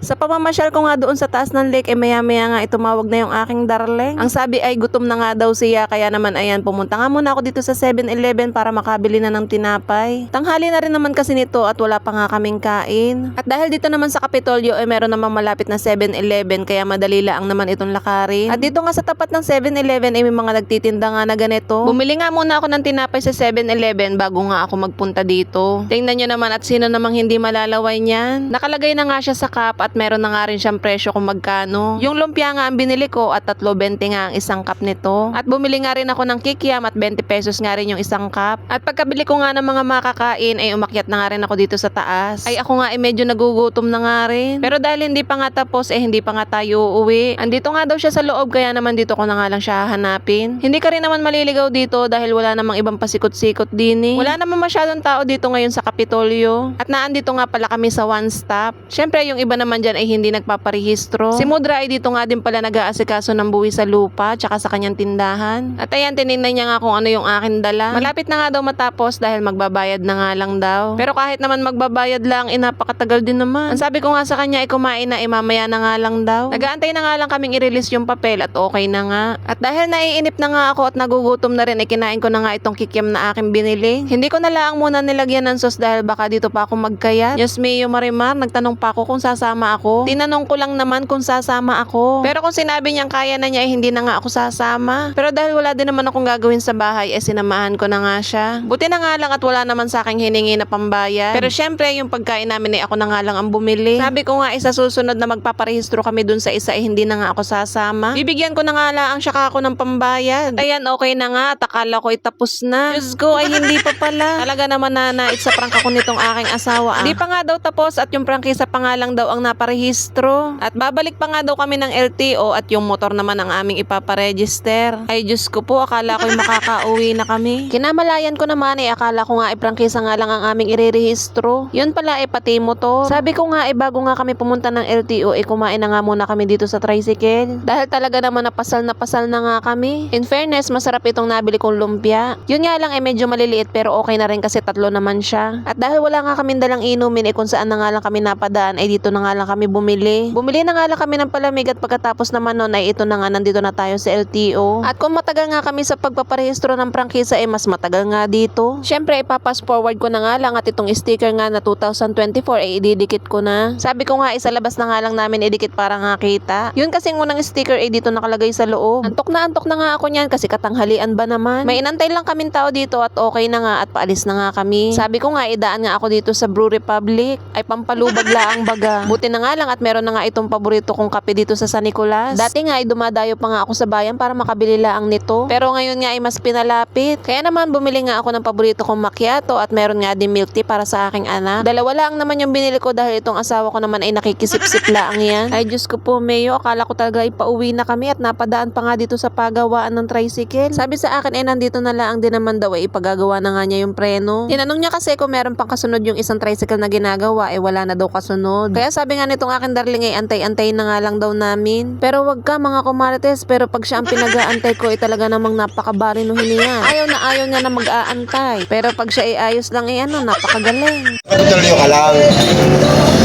Sa pamamasyal ko nga doon sa taas ng lake, eh maya-maya nga itumawag na yung aking darling. Ang sabi ay gutom na nga daw siya, kaya naman ayan, pumunta nga muna ako dito sa 7-Eleven para makabili na ng tinapay. Tanghali na rin naman kasi nito at wala pa nga kaming kain. At dahil dito naman sa Kapitolyo, eh meron naman malapit na 7-Eleven, kaya madali lang naman itong lakarin. At dito nga sa tapat ng 7-Eleven, eh may mga nagtitinda nga na ganito. Bumili nga muna ako ng tinapay sa 7-Eleven bago nga ako magpunta dito. Tingnan nyo naman at sino namang hindi malalaway niyan. Nakalagay na nga siya sa cup at meron na nga rin siyang presyo kung magkano. Yung lumpia nga ang binili ko at 3.20 nga ang isang cup nito. At bumili nga rin ako ng kikiam at 20 pesos nga rin yung isang cup. At pagkabili ko nga ng mga makakain ay umakyat na nga rin ako dito sa taas. Ay ako nga ay medyo nagugutom na nga rin. Pero dahil hindi pa nga tapos eh hindi pa nga tayo uuwi. Andito nga daw siya sa loob kaya naman dito ko na nga lang siya hahanapin. Hindi ka rin naman maliligaw dito dahil wala namang ibang pasikot-sikot din eh. Wala naman masyadong tao dito ngayon sa Kapitolyo. At naandito nga pala kami sa one stop. Syempre yung iba naman dyan ay hindi nagpaparehistro. Si Mudra ay dito nga din pala nag-aasikaso ng buwi sa lupa tsaka sa kanyang tindahan. At ayan, tinignan niya nga kung ano yung akin dala. Malapit na nga daw matapos dahil magbabayad na nga lang daw. Pero kahit naman magbabayad lang, eh napakatagal din naman. Ang sabi ko nga sa kanya ay kumain na, eh mamaya na nga lang daw. Nagaantay na nga lang kaming i-release yung papel at okay na nga. At dahil naiinip na nga ako at nagugutom na rin, eh kinain ko na nga itong kikiam na aking binili. Hindi ko na lang muna nilagyan ng sauce dahil baka dito pa ako magkayat. Diyos mio Marimar, nagtanong pa ako kung sasama ako. Tinanong ko lang naman kung sasama ako. Pero kung sinabi niyang kaya na niya, eh, hindi na nga ako sasama. Pero dahil wala din naman akong gagawin sa bahay, eh sinamahan ko na nga siya. Buti na nga lang at wala naman sa aking hiningi na pambayad. Pero syempre, yung pagkain namin eh ako na nga lang ang bumili. Sabi ko nga, isa susunod na magpaparehistro kami dun sa isa, eh hindi na nga ako sasama. Bibigyan ko na nga lang siya ako ng pambayad. Ayan, okay na nga. At akala ko itapos na. Diyos ko, ay hindi pa pala. Talaga naman na nait sa prank ako nitong aking asawa. ah. Pa nga daw tapos at yung prangkisa pa nga lang daw ang naparehistro. At babalik pa nga daw kami ng LTO at yung motor naman ang aming ipaparegister. Ay Diyos ko po, akala ko'y makakauwi na kami. Kinamalayan ko naman eh, akala ko nga iprangkisa nga lang ang aming irerehistro. Yun pala eh, pati motor. Sabi ko nga eh, bago nga kami pumunta ng LTO, eh kumain na nga muna kami dito sa tricycle. Dahil talaga naman napasal na pasal na nga kami. In fairness, masarap itong nabili kong lumpia. Yun nga lang eh, medyo maliliit pero okay na rin kasi tatlo naman siya. At dahil wala nga kami dalang inumin eh kung saan na nga lang kami napadaan ay dito na nga lang kami bumili. Bumili na nga lang kami ng palamig at pagkatapos naman nun ay ito na nga nandito na tayo sa LTO. At kung matagal nga kami sa pagpaparehistro ng prangkisa ay mas matagal nga dito. Syempre ipapass forward ko na nga lang at itong sticker nga na 2024 ay ididikit ko na. Sabi ko nga isa labas na nga lang namin idikit para nga kita. Yun kasing unang sticker ay dito nakalagay sa loob. Antok na antok na nga ako niyan kasi katanghalian ba naman. May inantay lang kaming tao dito at okay na nga at paalis na nga kami. Sabi ko nga idaan nga ako dito sa Brew Republic. Ay pampalubag laang baga. Buti na nga lang at meron na nga itong paborito kong kape dito sa San Nicolas. Dati nga ay dumadayo pa nga ako sa bayan para makabili laang nito. Pero ngayon nga ay mas pinalapit. Kaya naman bumili nga ako ng paborito kong macchiato at meron nga din milk tea para sa aking anak. Dalawa lang naman yung binili ko dahil itong asawa ko naman ay nakikisip-sip laang yan. Ay Diyos ko po, Mayo, akala ko talaga ay pauwi na kami at napadaan pa nga dito sa pagawaan ng tricycle. Sabi sa akin ay nandito na lang din naman daw ay ipagagawa na nga niya yung preno. Tinanong niya kasi kung meron pang kasunod yung isang tricycle na ginagawa, eh wala na daw kasunod. Kaya sabi nga nitong akin darling ay antay-antay na nga lang daw namin. Pero wag ka mga kumarites, pero pag siya ang pinag-aantay ko ay talaga namang napakabarinuhin niya. Ayaw na ayaw niya na mag-aantay. Pero pag siya ay ayos lang ay ano, napakagaling. Tuloy ka lang.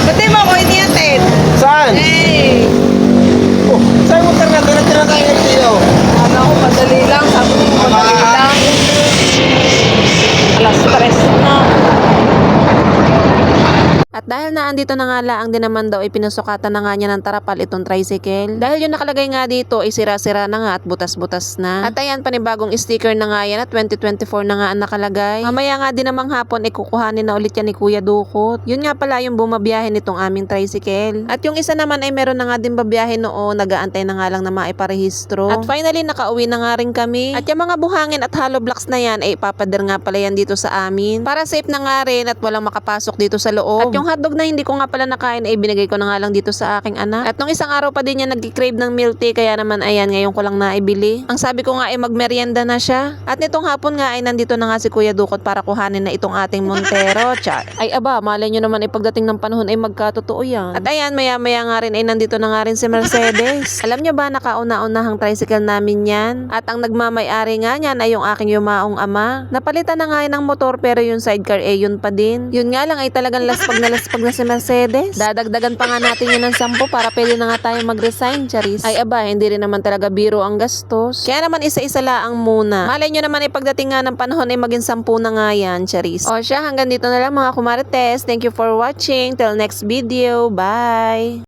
Pati mo ko iniyatin. At dahil na andito na nga laang din naman daw, ipinasukatan na nga niya ng tarapal itong tricycle. Dahil yung nakalagay nga dito ay sira-sira na nga at butas-butas na. At ayan, panibagong sticker na nga yan at 2024 na nga ang nakalagay. Mamaya nga din namang hapon ay kukuhanin na ulit yan ni Kuya Dukot. Yun nga pala yung bumabiyahe nitong aming tricycle. At yung isa naman ay meron na nga din babiyahe noon, nagaantay na nga lang na maiparehistro. At finally, nakauwi na nga rin kami. At yung mga buhangin at hollow blocks na yan ay ipapader nga pala yan dito sa amin. Para safe na nga rin at walang makapasok dito sa loob. At yung hotdog na hindi ko nga pala nakain ay binigay ko na nga lang dito sa aking anak. At nung isang araw pa din niya nag-crave ng milk tea kaya naman ayan ngayon ko lang naibili. Ang sabi ko nga ay magmerienda na siya. At nitong hapon nga ay nandito na nga si Kuya Dukot para kuhanin na itong ating Montero. Char. Ay aba, malay nyo naman ay pagdating ng panahon ay magkatotoo yan. At ayan, maya maya nga rin ay nandito na nga rin si Mercedes. Alam nyo ba nakauna-unahang tricycle namin yan? At ang nagmamay-ari nga niyan ay yung aking yumaong ama. Napalitan na nga ng motor pero yung sidecar eh yun pa din. Yun nga lang ay talagang laspag na laspag na si Mercedes. Dadagdagan pa nga natin yun ng sampo para pwede na nga tayo mag-resign, Charis. Ay aba, hindi rin naman talaga biro ang gastos. Kaya naman isa-isa laang muna. Malay nyo naman ay pagdating nga ng panahon ay maging sampu na nga yan, Charis. O siya, hanggang dito na lang mga kumarites. Thank you for watching. Till next video. Bye!